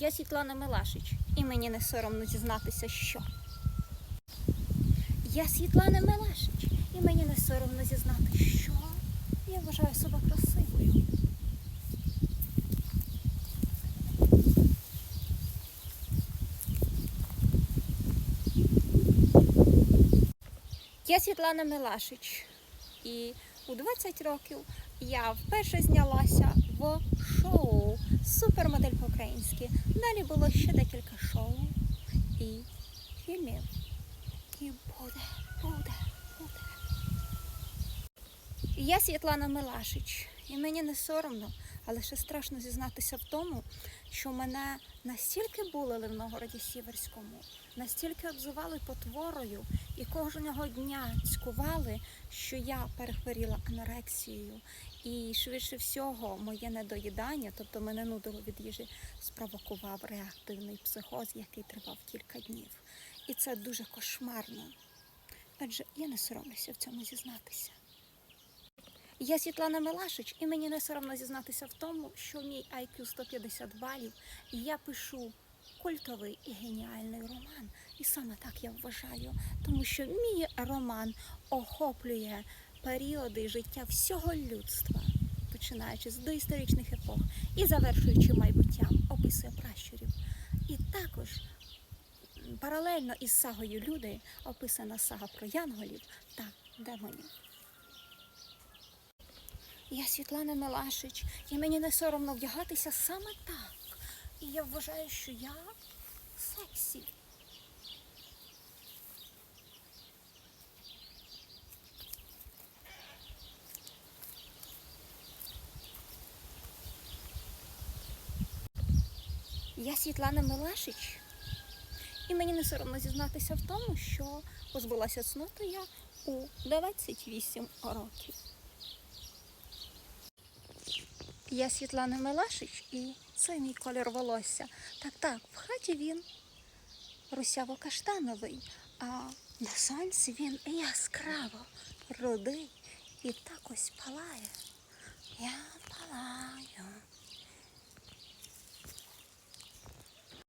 Я Світлана Милашич, і мені не соромно зізнатися, що. Я Світлана Милашич, і мені не соромно зізнати, що я вважаю себе красивою. Я Світлана Милашич, і у 20 років я вперше знялася в шоу Супермодель по-українськи. Далі було ще декілька шоу і фільмів. І буде, буде, буде. Я Світлана Милашич, і мені не соромно, але ще страшно зізнатися в тому, що мене настільки булили в Новгороді Сіверському, настільки обзивали потворою і кожного дня цькували, що я перехворіла анорексією. І швидше всього моє недоїдання, тобто мене нудило від їжі, спровокував реактивний психоз, який тривав кілька днів. І це дуже кошмарно. Адже я не соромлюся в цьому зізнатися. Я Світлана Милашич, і мені не соромно зізнатися в тому, що мій IQ 150 балів, і я пишу культовий і геніальний роман. І саме так я вважаю, тому що мій роман охоплює періоди життя всього людства, починаючи з доісторичних епох і завершуючи майбуттям, описує пращурів. І також паралельно із сагою Люди описана сага про янголів та демонів. Я Світлана Милашич, і мені не соромно вдягатися саме так. І я вважаю, що я сексі. Я Світлана Милашич, і мені не соромно зізнатися в тому, що позбулася цноти я у 28 років. Я Світлана Мелашич і це мій колір волосся. Так, так, в хаті він русяво-каштановий, а на сонці він яскраво рудий і так ось палає. Я палаю.